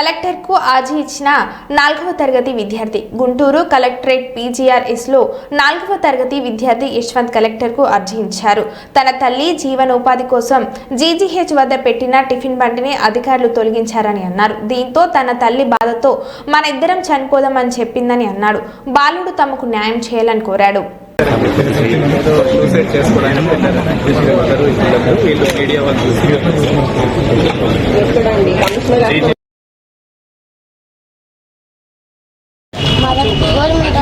కలెక్టర్కు ఆజీ ఇచ్చిన నాలుగవ తరగతి విద్యార్థి గుంటూరు కలెక్టరేట్ పీజీఆర్ఎస్లో నాలుగవ తరగతి విద్యార్థి యశ్వంత్ కలెక్టర్కు అర్జీ ఇచ్చారు. తన తల్లి జీవనోపాధి కోసం జీజీహెచ్ వద్ద పెట్టిన టిఫిన్ బండిని అధికారులు తొలగించారని అన్నారు. దీంతో తన తల్లి బాధతో మన ఇద్దరం చనిపోదామని చెప్పిందని అన్నాడు. బాలుడు తమకు న్యాయం చేయాలని కోరాడు. సూసైడ్ చేసుకోవడానికి వీళ్ళు మీడియా వాళ్ళు గవర్నమెంట్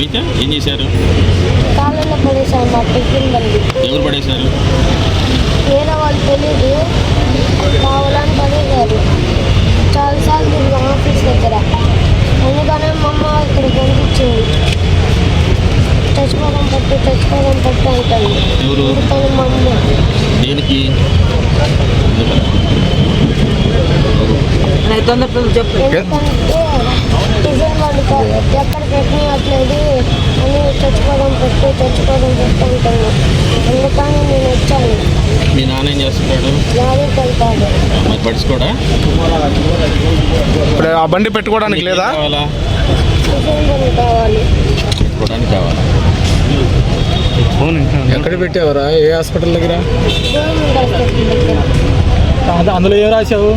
అయితే ఏం చేశారు? మా ఎవరు పడేశారు? వేరే వాళ్ళు తెలియదు కావాలని పడేశారు. చాలాసార్లు తిరిగాం ఆఫీస్ దగ్గర. అందుకనే మా అమ్మ ఇక్కడ పంపించింది చచ్చిపోవడం పట్టు చచ్చిపోవడం పట్టు అందుకని మా అమ్మ. దేనికి? ఎక్కడ పెట్టినట్లేదు అని పట్టు పట్టు అందుకని నేను వచ్చాను మీ నాన్న ఏం చేస్తున్నాడు? లారీ వెళ్తాడు మరి పడుచుకోడా ఇప్పుడు ఆ బండి పెట్టుకోవడానికి లేదా? కావాలా టిఫిన్ బండి కావాలి? పెట్టుకోవడానికి కావాలా? ఎక్కడ పెట్టావురా? ఏ హాస్పిటల్ దగ్గర గవర్నమెంట్ హాస్పిటల్ దగ్గర? అద- అందులో ఏం రాశావు?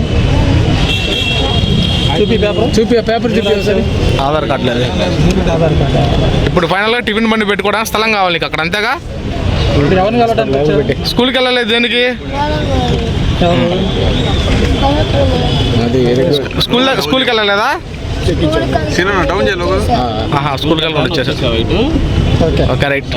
చూపి పేపర్? చూపి పేపర్ ఆధార్ కార్డు లేదు ఆధార్ కార్డు ఇప్పుడు ఫైనల్గా టిఫిన్ బండి పెట్టుకోవడానికి స్థలం కావాలి నీకు అక్కడ అంతేగా? ఎవరిని కలవడానికి వచ్చావు? స్కూల్కి వెళ్ళలేదు దేనికి? స్కూల్ స్కూల్కి వెళ్ళలేదా? ఆహా స్కూల్కి వెళ్ళకుండా వచ్చేసా ఓకే రైట్.